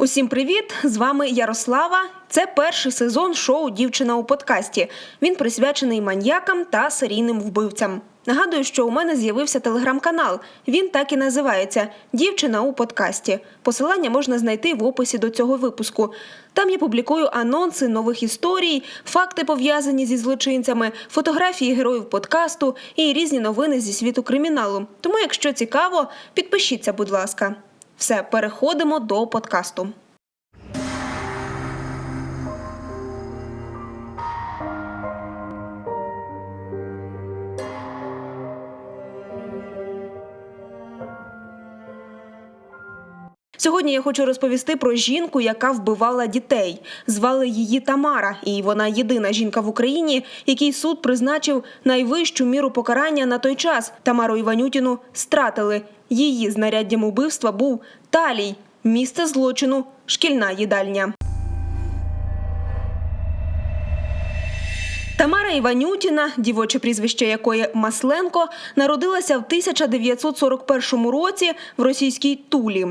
Усім привіт! З вами Ярослава. Це перший сезон шоу Дівчина у подкасті. Він присвячений маньякам та серійним вбивцям. Нагадую, що у мене з'явився телеграм-канал. Він так і називається Дівчина у подкасті. Посилання можна знайти в описі до цього випуску. Там я публікую анонси нових історій, факти пов'язані зі злочинцями, фотографії героїв подкасту і різні новини зі світу криміналу. Тому, якщо цікаво, підпишіться, будь ласка. Все, переходимо до подкасту. Сьогодні я хочу розповісти про жінку, яка вбивала дітей. Звали її Тамара, і вона єдина жінка в Україні, який суд призначив найвищу міру покарання на той час. Тамару Іванютіну стратили. Її знаряддям убивства був талій, місце злочину, шкільна їдальня. Тамара Іванютіна, дівоче прізвище якої Масленко, народилася в 1941 році в російській Тулі.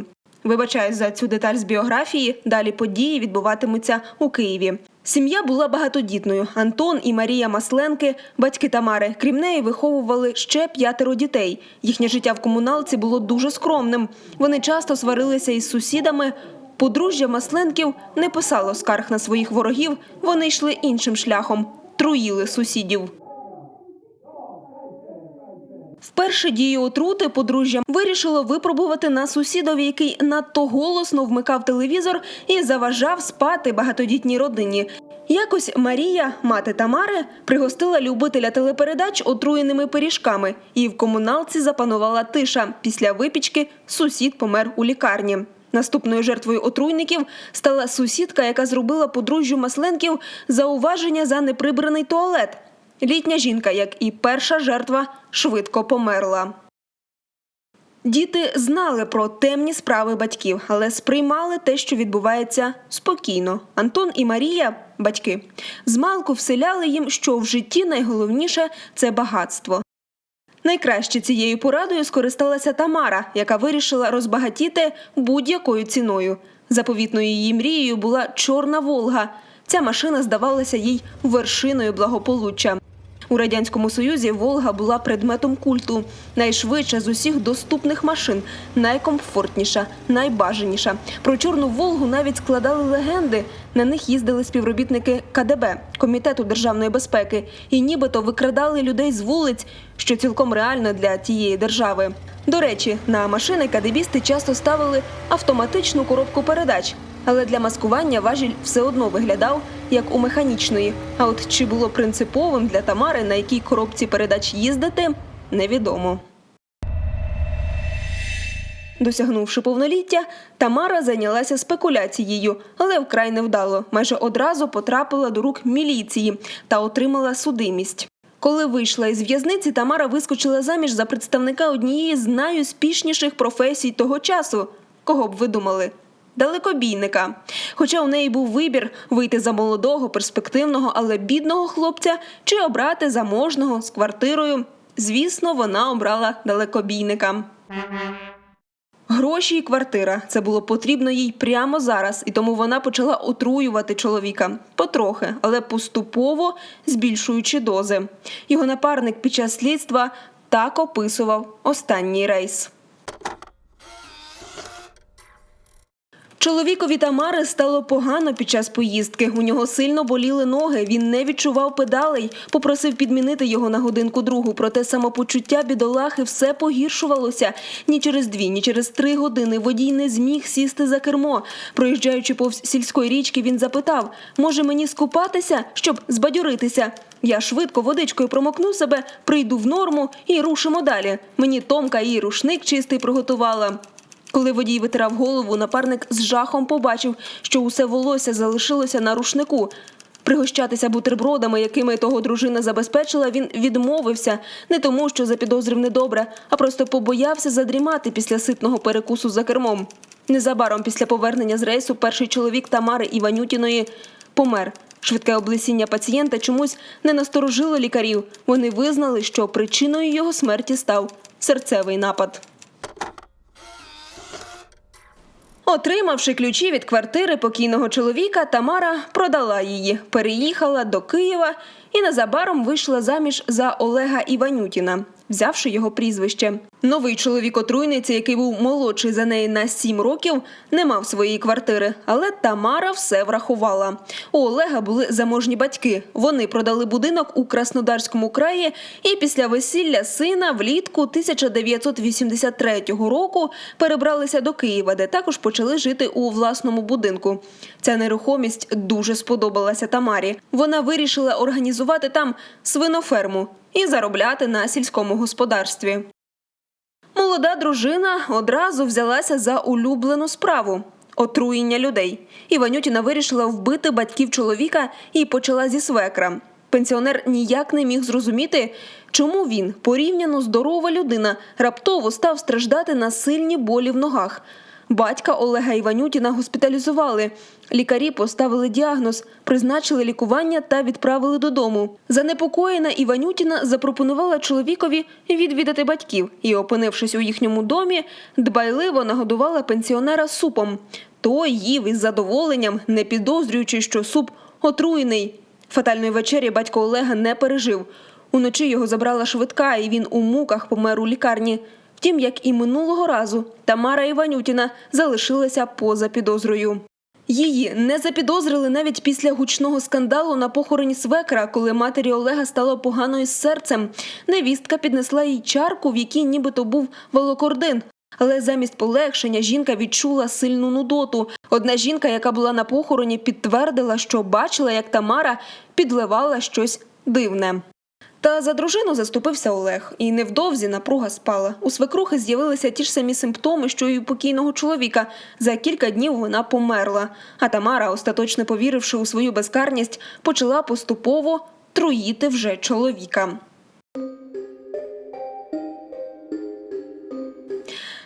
Вибачаюсь за цю деталь з біографії. Далі події відбуватимуться у Києві. Сім'я була багатодітною. Антон і Марія Масленки, батьки Тамари. Крім неї, виховували ще п'ятеро дітей. Їхнє життя в комуналці було дуже скромним. Вони часто сварилися із сусідами. Подружжя Масленків не писало скарг на своїх ворогів. Вони йшли іншим шляхом, труїли сусідів. Вперше дію отрути подружжя вирішило випробувати на сусідові, який надто голосно вмикав телевізор і заважав спати багатодітній родині. Якось Марія, мати Тамари, пригостила любителя телепередач отруєними пиріжками, і в комуналці запанувала тиша. Після випічки сусід помер у лікарні. Наступною жертвою отруйників стала сусідка, яка зробила подружжю Масленків зауваження за неприбраний туалет. Літня жінка, як і перша жертва, швидко померла. Діти знали про темні справи батьків, але сприймали те, що відбувається, спокійно. Антон і Марія, батьки, змалку вселяли їм, що в житті найголовніше це багатство. Найкраще цією порадою скористалася Тамара, яка вирішила розбагатіти будь-якою ціною. Заповітною її мрією була чорна Волга. Ця машина здавалася їй вершиною благополуччя. У радянському союзі Волга була предметом культу, найшвидша з усіх доступних машин, найкомфортніша, найбажаніша. Про чорну Волгу навіть складали легенди. На них їздили співробітники КДБ комітету державної безпеки, і нібито викрадали людей з вулиць, що цілком реально для тієї держави. До речі, на машини кадебісти часто ставили автоматичну коробку передач. Але для маскування важіль все одно виглядав як у механічної. А от чи було принциповим для Тамари, на якій коробці передач їздити, невідомо. Досягнувши повноліття, Тамара зайнялася спекуляцією, але вкрай невдало. Майже одразу потрапила до рук міліції та отримала судимість. Коли вийшла із в'язниці, Тамара вискочила заміж за представника однієї з найуспішніших професій того часу. Кого б ви думали? Далекобійника. Хоча у неї був вибір вийти за молодого, перспективного, але бідного хлопця чи обрати заможного з квартирою. Звісно, вона обрала далекобійника. Гроші і квартира це було потрібно їй прямо зараз, і тому вона почала отруювати чоловіка потрохи, але поступово збільшуючи дози. Його напарник під час слідства так описував останній рейс. Чоловікові Тамари стало погано під час поїздки. У нього сильно боліли ноги. Він не відчував педалей. Попросив підмінити його на годинку другу. Проте самопочуття бідолахи все погіршувалося. Ні через дві, ні через три години водій не зміг сісти за кермо. Проїжджаючи повз сільської річки, він запитав: може мені скупатися, щоб збадьоритися? Я швидко водичкою промокну себе, прийду в норму і рушимо далі. Мені Томка і рушник чистий приготувала. Коли водій витирав голову, напарник з жахом побачив, що усе волосся залишилося на рушнику. Пригощатися бутербродами, якими того дружина забезпечила, він відмовився не тому, що запідозрив недобре, а просто побоявся задрімати після ситного перекусу за кермом. Незабаром після повернення з рейсу перший чоловік Тамари Іванютіної помер. Швидке облесіння пацієнта чомусь не насторожило лікарів. Вони визнали, що причиною його смерті став серцевий напад. Отримавши ключі від квартири покійного чоловіка, Тамара продала її, переїхала до Києва і незабаром вийшла заміж за Олега Іванютіна, взявши його прізвище. Новий чоловік отруйниці, який був молодший за неї на сім років, не мав своєї квартири, але Тамара все врахувала. У Олега були заможні батьки. Вони продали будинок у Краснодарському краї, і після весілля сина влітку 1983 року перебралися до Києва, де також почали жити у власному будинку. Ця нерухомість дуже сподобалася Тамарі. Вона вирішила організувати там свиноферму і заробляти на сільському господарстві. Молода дружина одразу взялася за улюблену справу отруєння людей. Іванютіна вирішила вбити батьків чоловіка і почала зі свекра. Пенсіонер ніяк не міг зрозуміти, чому він, порівняно здорова людина, раптово став страждати на сильні болі в ногах. Батька Олега Іванютіна госпіталізували. Лікарі поставили діагноз, призначили лікування та відправили додому. Занепокоєна Іванютіна запропонувала чоловікові відвідати батьків і, опинившись у їхньому домі, дбайливо нагодувала пенсіонера супом. Той їв із задоволенням, не підозрюючи, що суп отруєний. Фатальної вечері батько Олега не пережив. Уночі його забрала швидка, і він у муках помер у лікарні. Втім, як і минулого разу, Тамара Іванютіна залишилася поза підозрою. Її не запідозрили навіть після гучного скандалу на похороні свекра, коли матері Олега стало погано із серцем. Невістка піднесла їй чарку, в якій нібито був волокордин. Але замість полегшення жінка відчула сильну нудоту. Одна жінка, яка була на похороні, підтвердила, що бачила, як Тамара підливала щось дивне. Та за дружину заступився Олег, і невдовзі напруга спала. У свекрухи з'явилися ті ж самі симптоми, що й у покійного чоловіка. За кілька днів вона померла. А Тамара, остаточно повіривши у свою безкарність, почала поступово труїти вже чоловіка.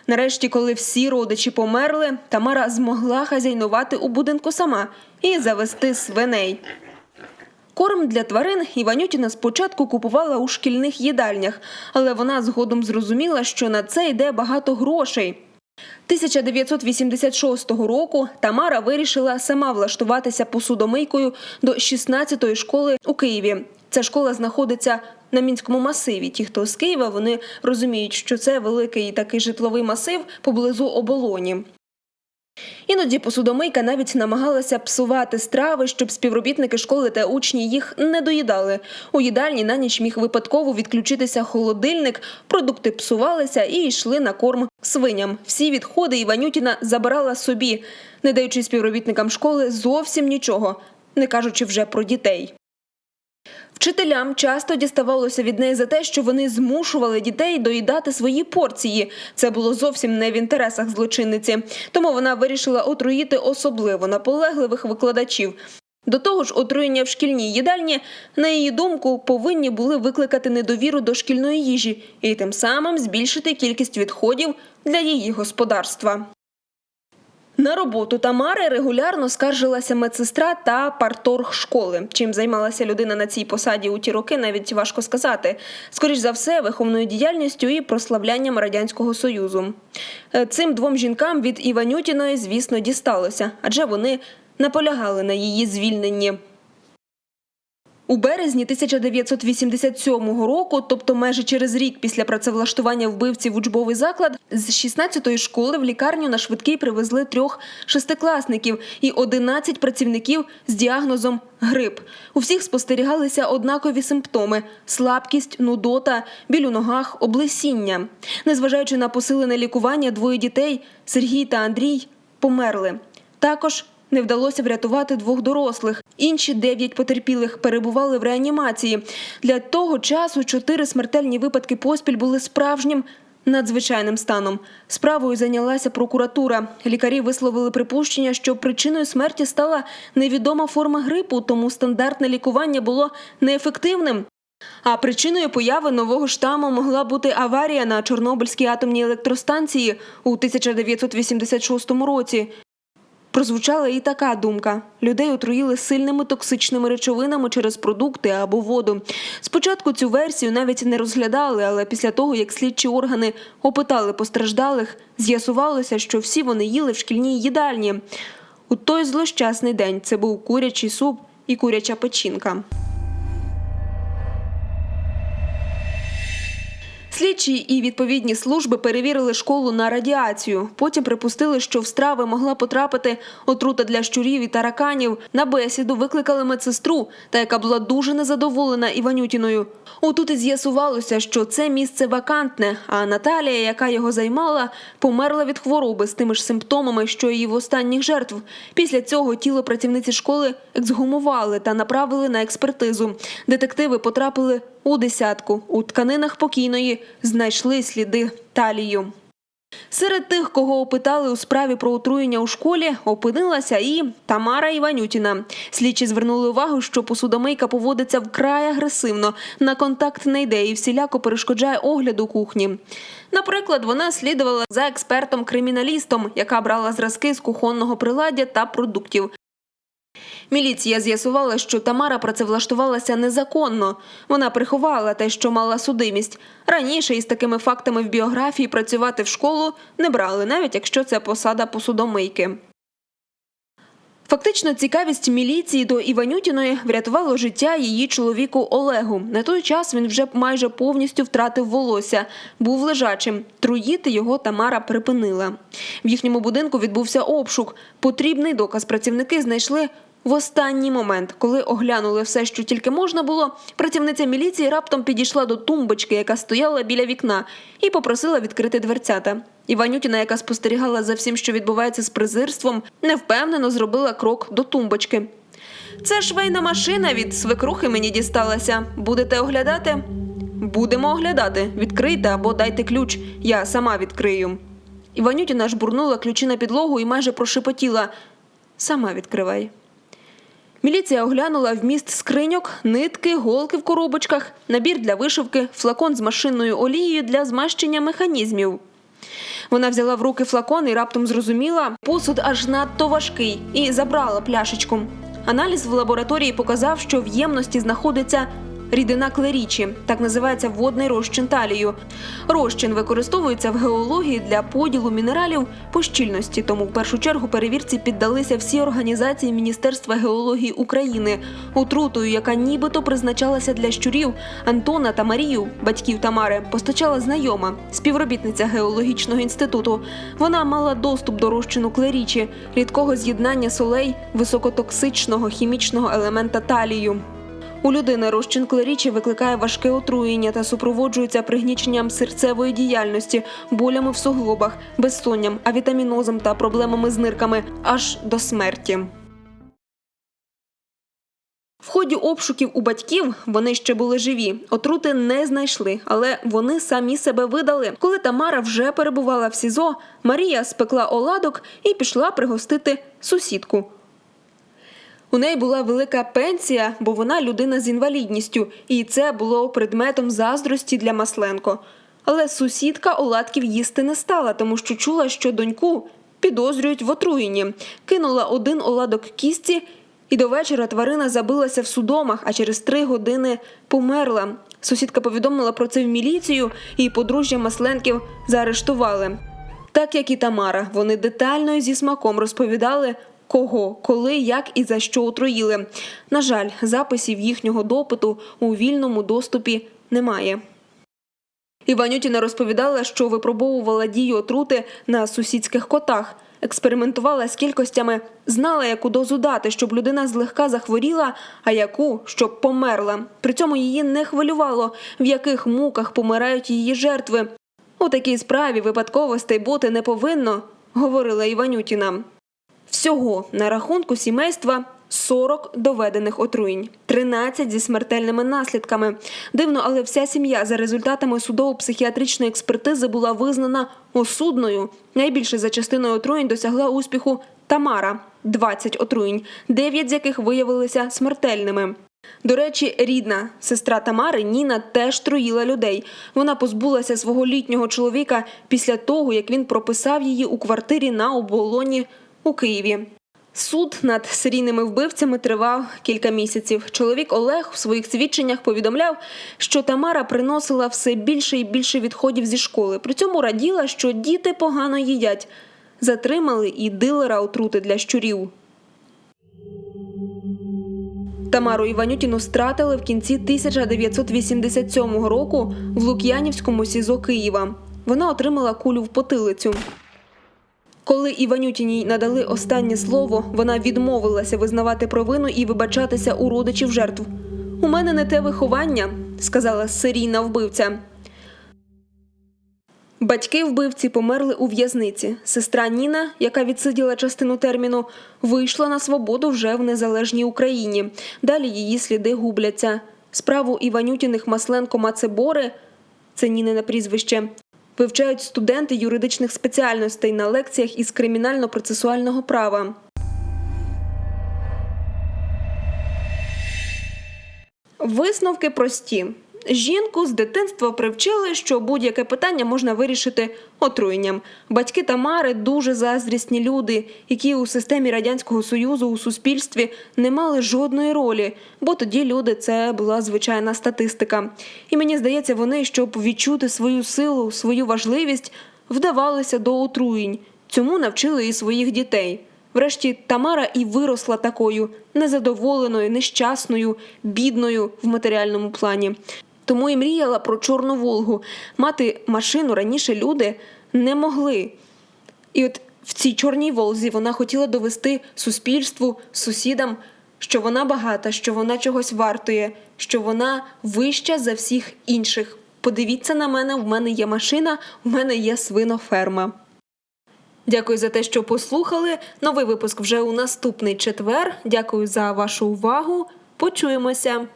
Нарешті, коли всі родичі померли, Тамара змогла хазяйнувати у будинку сама і завести свиней. Корм для тварин Іванютіна спочатку купувала у шкільних їдальнях, але вона згодом зрозуміла, що на це йде багато грошей. 1986 року Тамара вирішила сама влаштуватися посудомийкою до 16-ї школи у Києві. Ця школа знаходиться на мінському масиві. Ті, хто з Києва, вони розуміють, що це великий такий житловий масив поблизу оболоні. Іноді посудомийка навіть намагалася псувати страви, щоб співробітники школи та учні їх не доїдали. У їдальні на ніч міг випадково відключитися холодильник, продукти псувалися і йшли на корм свиням. Всі відходи Іванютіна забирала собі, не даючи співробітникам школи зовсім нічого, не кажучи вже про дітей. Вчителям часто діставалося від неї за те, що вони змушували дітей доїдати свої порції. Це було зовсім не в інтересах злочинниці. Тому вона вирішила отруїти особливо наполегливих викладачів. До того ж, отруєння в шкільній їдальні, на її думку, повинні були викликати недовіру до шкільної їжі і тим самим збільшити кількість відходів для її господарства. На роботу Тамари регулярно скаржилася медсестра та парторг школи. Чим займалася людина на цій посаді у ті роки, навіть важко сказати. Скоріш за все, виховною діяльністю і прославлянням радянського союзу. Е, Цим двом жінкам від Іванютіної, звісно, дісталося, адже вони наполягали на її звільненні. У березні 1987 року, тобто майже через рік після працевлаштування вбивців в учбовий заклад, з 16-ї школи в лікарню на швидкий привезли трьох шестикласників і 11 працівників з діагнозом грип. У всіх спостерігалися однакові симптоми: слабкість, нудота, біль у ногах, облесіння. Незважаючи на посилене лікування, двоє дітей Сергій та Андрій померли. Також не вдалося врятувати двох дорослих. Інші дев'ять потерпілих перебували в реанімації. Для того часу чотири смертельні випадки поспіль були справжнім. Надзвичайним станом справою зайнялася прокуратура. Лікарі висловили припущення, що причиною смерті стала невідома форма грипу, тому стандартне лікування було неефективним. А причиною появи нового штаму могла бути аварія на Чорнобильській атомній електростанції у 1986 році. Прозвучала і така думка: людей отруїли сильними токсичними речовинами через продукти або воду. Спочатку цю версію навіть не розглядали, але після того, як слідчі органи опитали постраждалих, з'ясувалося, що всі вони їли в шкільній їдальні. У той злощасний день це був курячий суп і куряча печінка. Слідчі і відповідні служби перевірили школу на радіацію. Потім припустили, що в страви могла потрапити отрута для щурів і тараканів. На бесіду викликали медсестру, та яка була дуже незадоволена Іванютіною. Отут і з'ясувалося, що це місце вакантне. А Наталія, яка його займала, померла від хвороби з тими ж симптомами, що і в останніх жертв. Після цього тіло працівниці школи ексгумували та направили на експертизу. Детективи потрапили у десятку. У тканинах покійної знайшли сліди талію. Серед тих, кого опитали у справі про отруєння у школі, опинилася і Тамара Іванютіна. Слідчі звернули увагу, що посудомийка поводиться вкрай агресивно, на контакт не йде і всіляко перешкоджає огляду кухні. Наприклад, вона слідувала за експертом-криміналістом, яка брала зразки з кухонного приладдя та продуктів. Міліція з'ясувала, що Тамара працевлаштувалася незаконно. Вона приховала те, що мала судимість. Раніше із такими фактами в біографії працювати в школу не брали, навіть якщо це посада посудомийки. Фактично, цікавість міліції до Іванютіної врятувало життя її чоловіку Олегу. На той час він вже майже повністю втратив волосся, був лежачим. Труїти його Тамара припинила. В їхньому будинку відбувся обшук. Потрібний доказ працівники знайшли. В останній момент, коли оглянули все, що тільки можна було, працівниця міліції раптом підійшла до тумбочки, яка стояла біля вікна, і попросила відкрити дверцята. Іванютіна, яка спостерігала за всім, що відбувається з презирством, невпевнено зробила крок до тумбочки. Це швейна машина від свекрухи мені дісталася. Будете оглядати? Будемо оглядати. Відкрийте або дайте ключ. Я сама відкрию. Іванютіна жбурнула ключі на підлогу і майже прошепотіла: Сама відкривай. Міліція оглянула вміст скриньок, нитки, голки в коробочках, набір для вишивки, флакон з машинною олією для змащення механізмів. Вона взяла в руки флакон і раптом зрозуміла, посуд аж надто важкий, і забрала пляшечку. Аналіз в лабораторії показав, що в ємності знаходиться рідина клерічі, так називається водний розчин талію. Розчин використовується в геології для поділу мінералів по щільності, тому в першу чергу перевірці піддалися всі організації Міністерства геології України. Отрутою, яка нібито призначалася для щурів Антона та Марію, батьків Тамари, постачала знайома, співробітниця геологічного інституту. Вона мала доступ до розчину клерічі, рідкого з'єднання солей високотоксичного хімічного елемента талію. У людини розчин клерічі викликає важке отруєння та супроводжується пригніченням серцевої діяльності, болями в суглобах, безсонням, авітамінозом та проблемами з нирками аж до смерті. В ході обшуків у батьків вони ще були живі. Отрути не знайшли, але вони самі себе видали. Коли Тамара вже перебувала в СІЗО, Марія спекла оладок і пішла пригостити сусідку. У неї була велика пенсія, бо вона людина з інвалідністю, і це було предметом заздрості для Масленко. Але сусідка оладків їсти не стала, тому що чула, що доньку підозрюють в отруєнні. Кинула один оладок кісті, і до вечора тварина забилася в судомах, а через три години померла. Сусідка повідомила про це в міліцію, і подружжя Масленків заарештували. Так як і Тамара, вони детально і зі смаком розповідали, кого, коли, як і за що отруїли. На жаль, записів їхнього допиту у вільному доступі немає. Іванютіна розповідала, що випробовувала дію отрути на сусідських котах, експериментувала з кількостями, знала, яку дозу дати, щоб людина злегка захворіла, а яку щоб померла. При цьому її не хвилювало, в яких муках помирають її жертви. У такій справі випадковостей бути не повинно, говорила Іванютіна. Всього на рахунку сімейства 40 доведених отруєнь, 13 зі смертельними наслідками. Дивно, але вся сім'я за результатами судово-психіатричної експертизи була визнана осудною. Найбільше за частиною отруєнь досягла успіху Тамара 20 отруєнь, 9 з яких виявилися смертельними. До речі, рідна сестра Тамари Ніна теж труїла людей. Вона позбулася свого літнього чоловіка після того, як він прописав її у квартирі на оболоні у Києві. Суд над серійними вбивцями тривав кілька місяців. Чоловік Олег в своїх свідченнях повідомляв, що Тамара приносила все більше і більше відходів зі школи. При цьому раділа, що діти погано їдять. Затримали і дилера отрути для щурів. Тамару Іванютіну стратили в кінці 1987 року в Лук'янівському СІЗО Києва. Вона отримала кулю в потилицю. Коли Іванютіній надали останнє слово, вона відмовилася визнавати провину і вибачатися у родичів жертв. У мене не те виховання, сказала серійна вбивця. Батьки вбивці померли у в'язниці. Сестра Ніна, яка відсиділа частину терміну, вийшла на свободу вже в незалежній Україні. Далі її сліди губляться. Справу Іванютіних Масленко Мацебори це Нінине прізвище. Вивчають студенти юридичних спеціальностей на лекціях із кримінально-процесуального права. Висновки прості. Жінку з дитинства привчили, що будь-яке питання можна вирішити отруєнням. Батьки Тамари дуже заздрісні люди, які у системі радянського союзу у суспільстві не мали жодної ролі, бо тоді люди це була звичайна статистика. І мені здається, вони, щоб відчути свою силу, свою важливість, вдавалися до отруєнь. Цьому навчили і своїх дітей. Врешті Тамара і виросла такою незадоволеною, нещасною, бідною в матеріальному плані. Тому і мріяла про Чорну Волгу. Мати машину раніше люди не могли. І от в цій чорній Волзі вона хотіла довести суспільству, сусідам, що вона багата, що вона чогось вартує, що вона вища за всіх інших. Подивіться на мене, в мене є машина, в мене є свиноферма. Дякую за те, що послухали. Новий випуск вже у наступний четвер. Дякую за вашу увагу. Почуємося.